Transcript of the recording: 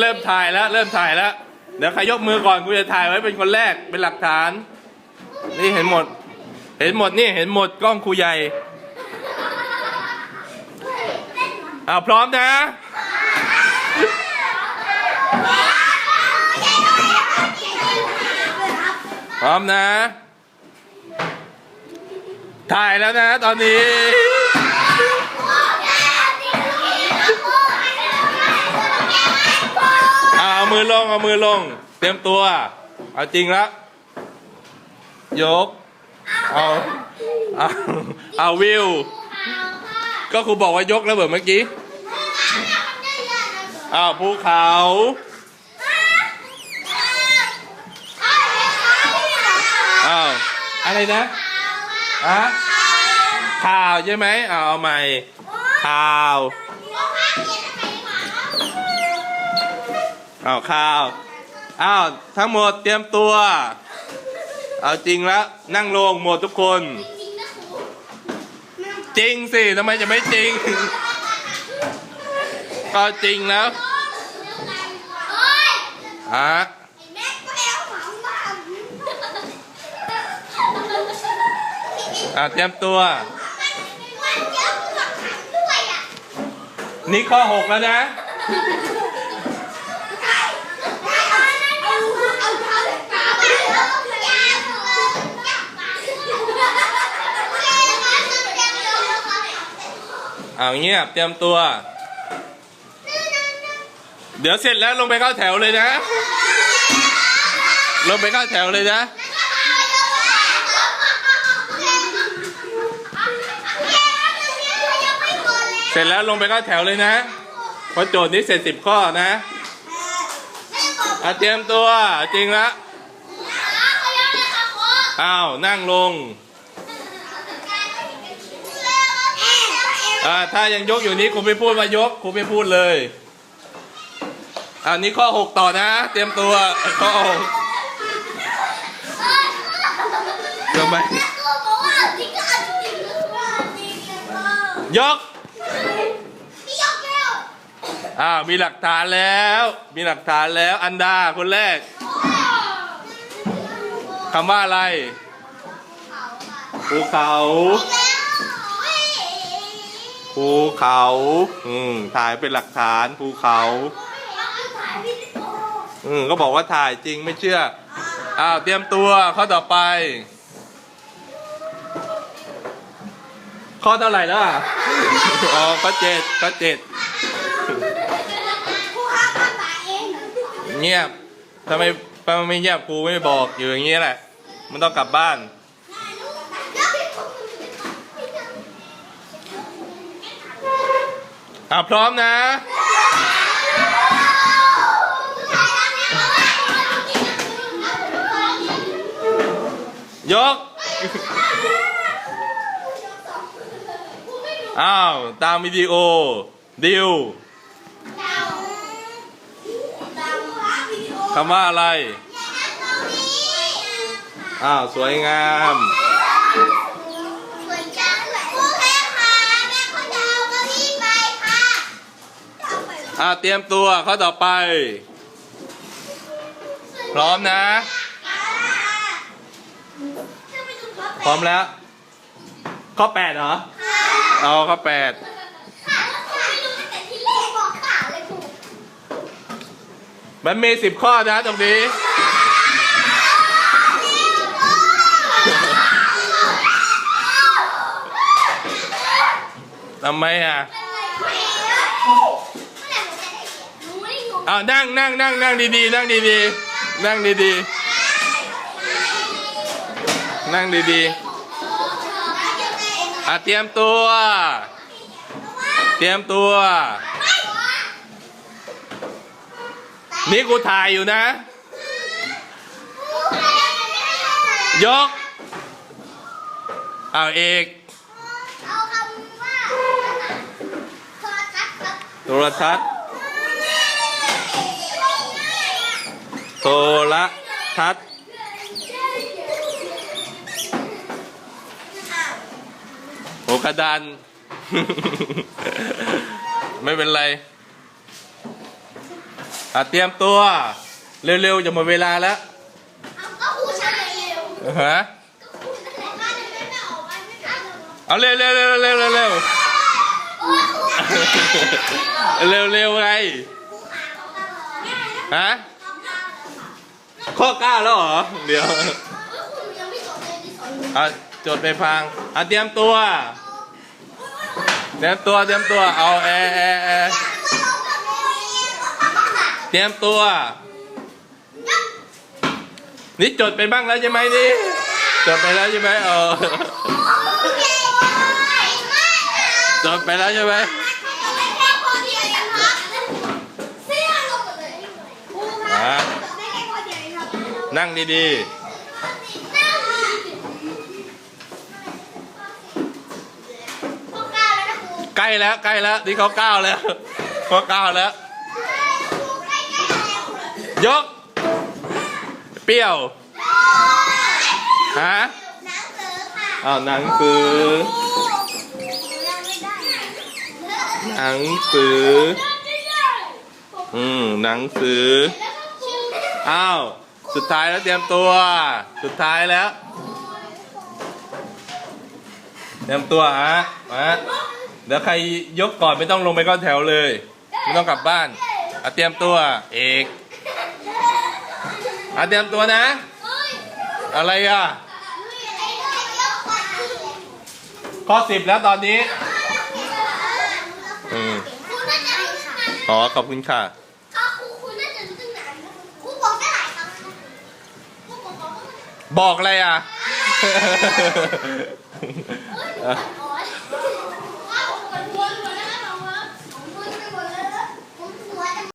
เริ่มถ่ายแล้ว เริ่มถ่ายแล้ว เดี๋ยวใครยกมือก่อนกูจะถ่ายไว้เป็นคนแรกเป็นหลักฐาน นี่เห็นหมด เห็นหมดนี่เห็นหมดกล้องครูใหญ่อ้าวพร้อมนะพร้อมนะ ถ่ายแล้วนะตอนนี้ เอาเอา มือลง เอามือลง เตรียมตัว เอาจริงแล้วยก เอา เอา เอาวิว ก็ครูบอกว่ายกแล้วเบิดเมื่อกี้ อ้าวภูเขา อ้าว อะไรนะอะข่าวใช่ไหมเอาเอาใหม่ข่าว อ้าวข่าวอ้าวทั้งหมดเตรียมตัว เอาจริงแล้วนั่งลงหมดทุกคน จริงสิทำไมจะไม่จริง ก็จริงแล้วอะอะเตรียมตัว นี่ข้อหกแล้วนะ เอาเงียบเตรียมตัว เดี๋ยวเสร็จแล้วลงไปเข้าแถวเลยนะ ลงไปเข้าแถวเลยนะ เสร็จแล้วลงไปเข้าแถวเลยนะเพราะโจทย์นี้เสร็จสิบข้อนะอะเตรียมตัวจริงละอ้าวนั่งลง อ่าถ้ายังยกอยู่นี้ครูไม่พูดว่ายกครูไม่พูดเลยอันนี้ข้อหกต่อนะ เตรียมตัวข้อหกลงไปยกอ่ามีหลักฐานแล้ว มีหลักฐานแล้ว อันดาคนแรกคำว่าอะไรภูเขา ภูเขา อืมถ่ายเป็นหลักฐานภูเขาอืมก็บอกว่าถ่ายจริงไม่เชื่ออ้าวเตรียมตัวข้อต่อไป ข้อเท่าไหร่แล้วอะอ๋อข้อเจ็ดข้อเจ็ดเงียบทำไมทำไมไม่เงียบครูไม่บอกอยู่อย่างนี้แหละ มันต้องกลับบ้าน อะพร้อมนะ ยก อ้าว ตามวิดีโอ ดิวคำว่าอะไร อ้าว สวยงาม อ่าเตรียมตัวข้อต่อไป พร้อมนะ พร้อมแล้ว ข้อแปดเหรอเอาข้อแปดมันมีสิบข้อนะตรงนี้ทำไมอะ อ้าวนั่งนั่งนั่งนั่งดีๆนั่งดีๆนั่งดีๆนั่งดีๆอะเตรียมตัว เตรียมตัว นี่กูถ่ายอยู่นะ ยกอ้าวเอกโทรทัศน์ โทรทัศน์โอกระดาน ไม่เป็นไรอะเตรียมตัว เร็วๆจะหมดเวลาแล้วเอาก็ครูใช้เร็วฮะก็ครูจะแต่บ้านยังไม่ออกวันไม่ได้เลยเอาเร็วเร็วเร็วเร็วเร็วเร็วโอ้ยครูขาเร็วเร็วไงครูขาเขาตลอดง่ายนะฮะ ข้อเก้าเลยค่ะข้อเก้าแล้วเหรอ เดี๋ยวเอ้ยคุณยังไม่จบเลยที่สอนอะจดไปพังอะเตรียมตัว เตรียมตัวเตรียมตัวเอาแอร์แอร์แอร์เตรียมตัว นี่จดไปบ้างแล้วใช่ไหมนี่ จดไปแล้วใช่ไหมเออจดไปแล้วใช่ไหมอะ นั่งดีๆ ใกล้แล้วใกล้แล้วนี่เขาก้าวแล้วเขาก้าวแล้ว ยก เปรี้ยวฮะอ้าวหนังสือหนังสือ อืม หนังสือ อ้าว สุดท้ายแล้วเตรียมตัว สุดท้ายแล้ว เตรียมตัวฮะมาเดี๋ยวใครยกก่อนไม่ต้องลงไปเข้าแถวเลย ไม่ต้องกลับบ้านอะเตรียมตัว เอกอะเตรียมตัวนะ อะไรอะข้อสิบแล้วตอนนี้ อืมคุณน่าจะรู้ค่ะอ๋อ ขอบคุณค่ะ ก็ครูคุณน่าจะรู้ตั้งนานนะครูบอกได้หลายครั้งนะครู บอกเขาก็ไม่บอกอะไรอะเอ้ยอ๋อ